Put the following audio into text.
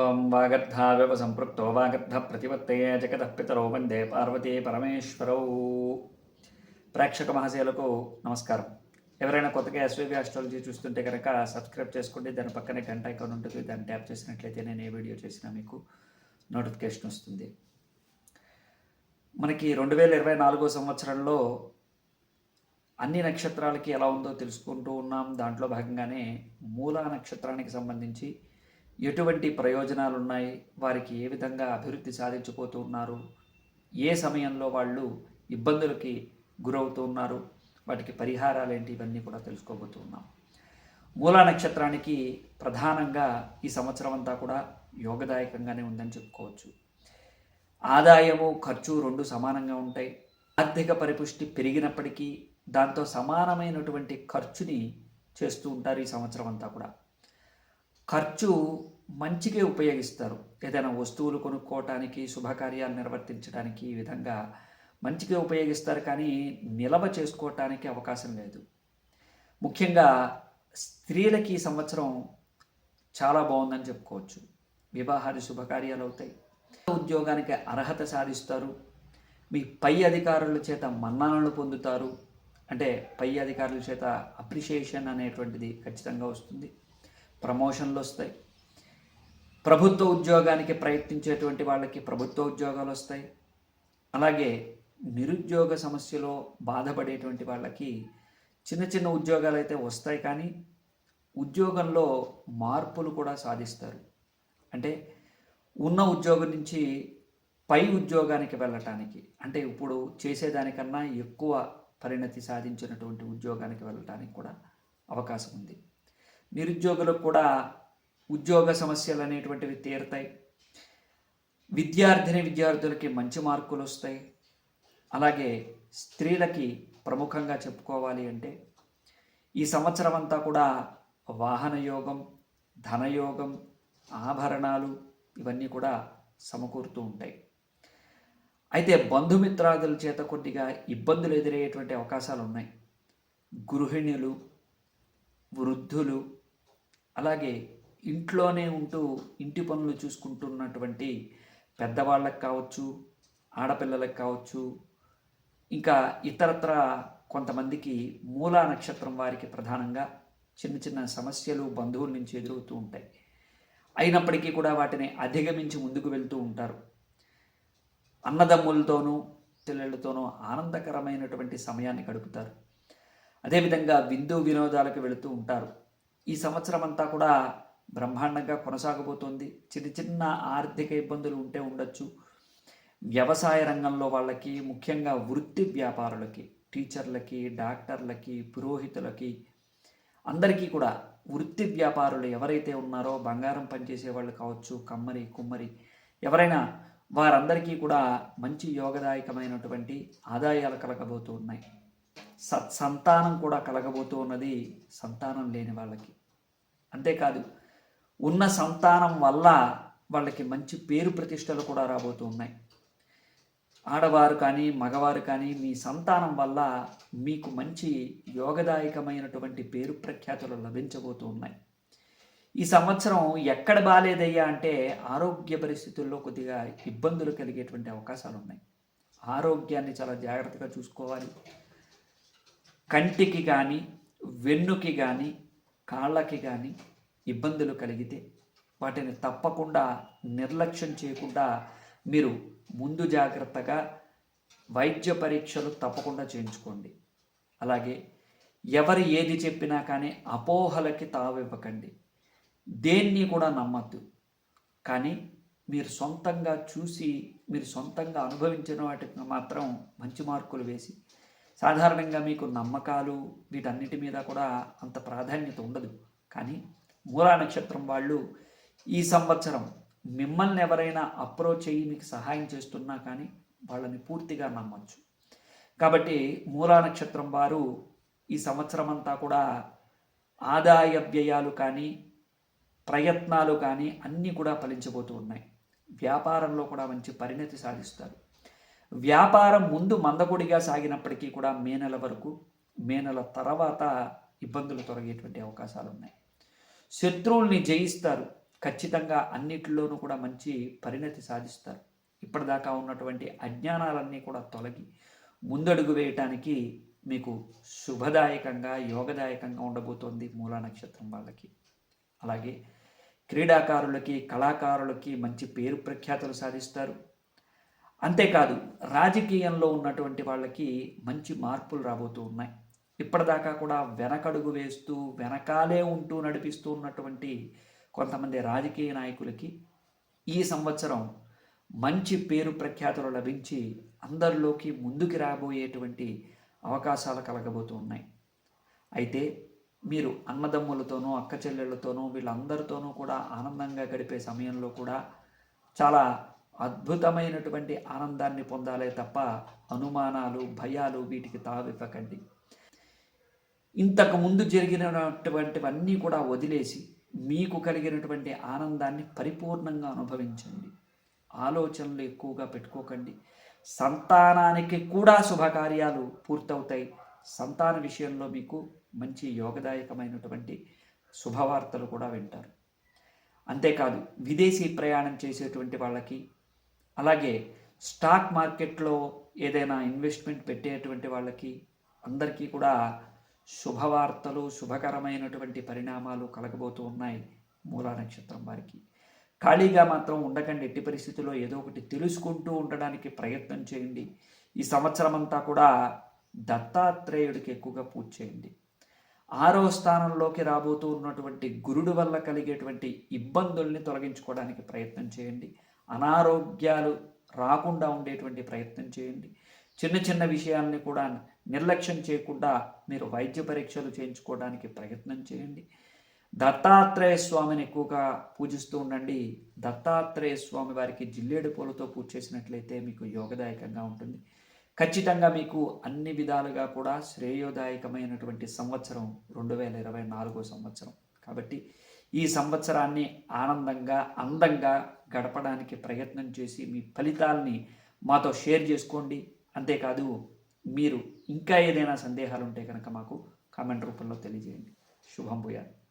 ఓం వాగర్ధావివ సంపృక్తో వాగర్ధ ప్రతిపత్తయే జగత పితరో వందే పార్వతీ పరమేశ్వరౌ ప్రేక్షక మహాశయులకు నమస్కారం. ఎవరైనా కొత్తగా ఎస్వీబీ ఆస్ట్రాలజీ చూస్తుంటే కనుక సబ్స్క్రైబ్ చేసుకోండి. దాని పక్కనే గంట ఐకాన్ ఉంటుంది. దాన్ని ట్యాప్ చేసినట్లయితే నేను ఏ వీడియో చేసినా మీకు నోటిఫికేషన్ వస్తుంది. మనకి రెండు వేల ఇరవై నాలుగో సంవత్సరంలో అన్ని నక్షత్రాలకి ఎలా ఉందో తెలుసుకుంటూ ఉన్నాం. దాంట్లో భాగంగానే మూలా నక్షత్రానికి సంబంధించి ఎటువంటి ప్రయోజనాలు ఉన్నాయి వారికి ఏ విధంగా అభివృద్ధి సాధించబోతూ ఉన్నారు ఏ సమయంలో వాళ్ళు ఇబ్బందులకి గురవుతూ ఉన్నారు వాటికి పరిహారాలు ఏంటి ఇవన్నీ కూడా తెలుసుకోబోతున్నాం. మూలా నక్షత్రానికి ప్రధానంగా ఈ సంవత్సరం అంతా కూడా యోగదాయకంగానే ఉందని చెప్పుకోవచ్చు. ఆదాయము ఖర్చు రెండు సమానంగా ఉంటాయి. ఆర్థిక పరిపుష్టి పెరిగినప్పటికీ దాంతో సమానమైనటువంటి ఖర్చుని చేస్తూ ఉంటారు ఈ సంవత్సరం అంతా కూడా. ఖర్చు మంచిగా ఉపయోగిస్తారు. ఏదైనా వస్తువులు కొనుక్కోవటానికి శుభకార్యాలు నిర్వర్తించడానికి ఈ విధంగా మంచిగా ఉపయోగిస్తారు కానీ నిలవ చేసుకోవటానికి అవకాశం లేదు. ముఖ్యంగా స్త్రీలకి ఈ సంవత్సరం చాలా బాగుందని చెప్పుకోవచ్చు. వివాహాది శుభకార్యాలు అవుతాయి. ఉద్యోగానికి అర్హత సాధిస్తారు. మీ పై అధికారుల చేత మన్నాలను పొందుతారు. అంటే పై అధికారుల చేత అప్రిషియేషన్ అనేటువంటిది ఖచ్చితంగా వస్తుంది. ప్రమోషన్లు వస్తాయి. ప్రభుత్వ ఉద్యోగానికి ప్రయత్నించేటువంటి వాళ్ళకి ప్రభుత్వ ఉద్యోగాలు వస్తాయి. అలాగే నిరుద్యోగ సమస్యలో బాధపడేటువంటి వాళ్ళకి చిన్న చిన్న ఉద్యోగాలు అయితే వస్తాయి కానీ ఉద్యోగంలో మార్పులు కూడా సాధిస్తారు. అంటే ఉన్న ఉద్యోగం నుంచి పై ఉద్యోగానికి వెళ్ళటానికి అంటే ఇప్పుడు చేసేదానికన్నా ఎక్కువ పరిణతి సాధించినటువంటి ఉద్యోగానికి వెళ్ళటానికి కూడా అవకాశం ఉంది. నిరుద్యోగులకు కూడా ఉద్యోగ సమస్యలు అనేటువంటివి తీరుతాయి. విద్యార్థిని విద్యార్థులకి మంచి మార్కులు వస్తాయి. అలాగే స్త్రీలకి ప్రముఖంగా చెప్పుకోవాలి అంటే ఈ సంవత్సరం అంతా కూడా వాహన యోగం ధనయోగం ఆభరణాలు ఇవన్నీ కూడా సమకూరుతూ ఉంటాయి. అయితే బంధుమిత్రాదుల చేత కొద్దిగా ఇబ్బందులు ఎదురయ్యేటువంటి అవకాశాలు ఉన్నాయి. గృహిణులు వృద్ధులు అలాగే ఇంట్లోనే ఉంటూ ఇంటి పనులు చూసుకుంటున్నటువంటి పెద్దవాళ్ళకి కావచ్చు ఆడపిల్లలకు కావచ్చు ఇంకా ఇతరత్ర కొంతమందికి మూలా నక్షత్రం వారికి ప్రధానంగా చిన్న చిన్న సమస్యలు బంధువుల నుంచి ఎదురవుతూ ఉంటాయి. అయినప్పటికీ కూడా వాటిని అధిగమించి ముందుకు వెళ్తూ ఉంటారు. అన్నదమ్ములతోనూ పిల్లలతోనూ ఆనందకరమైనటువంటి సమయాన్ని గడుపుతారు. అదేవిధంగా విందు వినోదాలకు వెళుతూ ఉంటారు. ఈ సంవత్సరం అంతా కూడా బ్రహ్మాండంగా కొనసాగబోతోంది. చిన్న చిన్న ఆర్థిక ఇబ్బందులు ఉంటే ఉండొచ్చు. వ్యవసాయ రంగంలో వాళ్ళకి ముఖ్యంగా వృత్తి వ్యాపారులకి టీచర్లకి డాక్టర్లకి పురోహితులకి అందరికీ కూడా వృత్తి వ్యాపారులు ఎవరైతే ఉన్నారో బంగారం పనిచేసే వాళ్ళు కావచ్చు కమ్మరి కుమ్మరి ఎవరైనా వారందరికీ కూడా మంచి యోగదాయకమైనటువంటి ఆదాయాలు కలగబోతూ ఉన్నాయి సత్సంతానం కూడా కలగబోతూ ఉన్నది సంతానం లేని వాళ్ళకి. అంతేకాదు ఉన్న సంతానం వల్ల వాళ్ళకి మంచి పేరు ప్రతిష్టలు కూడా రాబోతూ ఉన్నాయి. ఆడవారు కానీ మగవారు కానీ మీ సంతానం వల్ల మీకు మంచి యోగదాయకమైనటువంటి పేరు ప్రఖ్యాతులు లభించబోతూ ఉన్నాయి. ఈ సంవత్సరం ఎక్కడ బాగాలేదయ్యా అంటే ఆరోగ్య పరిస్థితుల్లో కొద్దిగా ఇబ్బందులు కలిగేటువంటి అవకాశాలు ఉన్నాయి. ఆరోగ్యాన్ని చాలా జాగ్రత్తగా చూసుకోవాలి. కంటికి కానీ వెన్నుకి కానీ కాళ్ళకి కానీ ఇబ్బందులు కలిగితే వాటిని తప్పకుండా నిర్లక్ష్యం చేయకుండా మీరు ముందు జాగ్రత్తగా వైద్య పరీక్షలు తప్పకుండా చేయించుకోండి. అలాగే ఎవరు ఏది చెప్పినా కానీ అపోహలకి తావివ్వకండి. దేన్ని కూడా నమ్మద్దు. కానీ మీరు సొంతంగా చూసి మీరు సొంతంగా అనుభవించిన వాటికి మాత్రం మంచి మార్కులు వేసి సాధారణంగా మీకు నమ్మకాలు వీటన్నిటి మీద కూడా అంత ప్రాధాన్యత ఉండదు. కానీ మూలా నక్షత్రం వాళ్ళు ఈ సంవత్సరం మిమ్మల్ని ఎవరైనా అప్రోచ్ అయ్యి మీకు సహాయం చేస్తున్నా కానీ వాళ్ళని పూర్తిగా నమ్మచ్చు. కాబట్టి మూలా నక్షత్రం వారు ఈ సంవత్సరం అంతా కూడా ఆదాయ వ్యయాలు కానీ ప్రయత్నాలు కానీ అన్నీ కూడా ఫలించబోతూ ఉన్నాయి. వ్యాపారంలో కూడా మంచి పరిణతి సాధిస్తారు. వ్యాపారం ముందు మందకొడిగా సాగినప్పటికీ కూడా మే నెల వరకు మే నెల తర్వాత ఇబ్బందులు తొలగేటువంటి అవకాశాలు ఉన్నాయి శత్రువుల్ని జయిస్తారు. ఖచ్చితంగా అన్నిటిలోనూ కూడా మంచి పరిణతి సాధిస్తారు. ఇప్పటిదాకా ఉన్నటువంటి అజ్ఞానాలన్నీ కూడా తొలగి ముందడుగు వేయటానికి మీకు శుభదాయకంగా యోగదాయకంగా ఉండబోతోంది మూలా నక్షత్రం వాళ్ళకి. అలాగే క్రీడాకారులకి కళాకారులకి మంచి పేరు ప్రఖ్యాతులు సాధిస్తారు. అంతేకాదు రాజకీయంలో ఉన్నటువంటి వాళ్ళకి మంచి మార్పులు రాబోతూ ఉన్నాయి. ఇప్పటిదాకా కూడా వెనకడుగు వేస్తూ వెనకాలే ఉంటూ నడిపిస్తూ ఉన్నటువంటి కొంతమంది రాజకీయ నాయకులకి ఈ సంవత్సరం మంచి పేరు ప్రఖ్యాతులు లభించి అందరిలోకి ముందుకు రాబోయేటువంటి అవకాశాలు కలగబోతూ ఉన్నాయి. అయితే మీరు అన్నదమ్ములతోనూ అక్క చెల్లెళ్ళతోనూ వీళ్ళందరితోనూ కూడా ఆనందంగా గడిపే సమయంలో కూడా చాలా అద్భుతమైనటువంటి ఆనందాన్ని పొందాలే తప్ప అనుమానాలు భయాలు వీటికి తావివ్వకండి. ఇంతకు ముందు జరిగినటువంటివన్నీ కూడా వదిలేసి మీకు కలిగినటువంటి ఆనందాన్ని పరిపూర్ణంగా అనుభవించండి. ఆలోచనలు ఎక్కువగా పెట్టుకోకండి. సంతానానికి కూడా శుభకార్యాలు పూర్తవుతాయి. సంతాన విషయంలో మీకు మంచి యోగదాయకమైనటువంటి శుభవార్తలు కూడా వింటారు. అంతేకాదు విదేశీ ప్రయాణం చేసేటువంటి వాళ్ళకి అలాగే స్టాక్ మార్కెట్లో ఏదైనా ఇన్వెస్ట్మెంట్ పెట్టేటువంటి వాళ్ళకి అందరికీ కూడా శుభవార్తలు శుభకరమైనటువంటి పరిణామాలు కలగబోతూ ఉన్నాయి మూలా నక్షత్రం వారికి. ఖాళీగా మాత్రం ఉండకండి. ఎట్టి పరిస్థితుల్లో ఏదో ఒకటి తెలుసుకుంటూ ఉండడానికి ప్రయత్నం చేయండి. ఈ సంవత్సరం అంతా కూడా దత్తాత్రేయుడికి ఎక్కువగా పూజ చేయండి. ఆరో స్థానంలోకి రాబోతూ ఉన్నటువంటి గురుడు వల్ల కలిగేటువంటి ఇబ్బందుల్ని తొలగించుకోవడానికి ప్రయత్నం చేయండి. అనారోగ్యాలు రాకుండా ఉండేటువంటి ప్రయత్నం చేయండి. చిన్న చిన్న విషయాల్ని కూడా నిర్లక్ష్యం చేయకుండా మీరు వైద్య పరీక్షలు చేయించుకోవడానికి ప్రయత్నం చేయండి. దత్తాత్రేయ స్వామిని ఎక్కువగా పూజిస్తూ ఉండండి. దత్తాత్రేయ స్వామి వారికి జిల్లేడు పూలతో పూజ చేసినట్లయితే మీకు యోగదాయకంగా ఉంటుంది. ఖచ్చితంగా మీకు అన్ని విధాలుగా కూడా శ్రేయోదాయకమైనటువంటి సంవత్సరం రెండు వేల ఇరవై నాలుగో సంవత్సరం. కాబట్టి ఈ సంవత్సరాన్ని ఆనందంగా అందంగా గడపడానికి ప్రయత్నం చేసి మీ ఫలితాలని మాతో షేర్ చేసుకోండి. అంతేకాదు మీరు ఇంకా ఏదైనా సందేహాలు ఉంటే కనుక మాకు కామెంట్ రూపంలో తెలియజేయండి. శుభం భూయాలు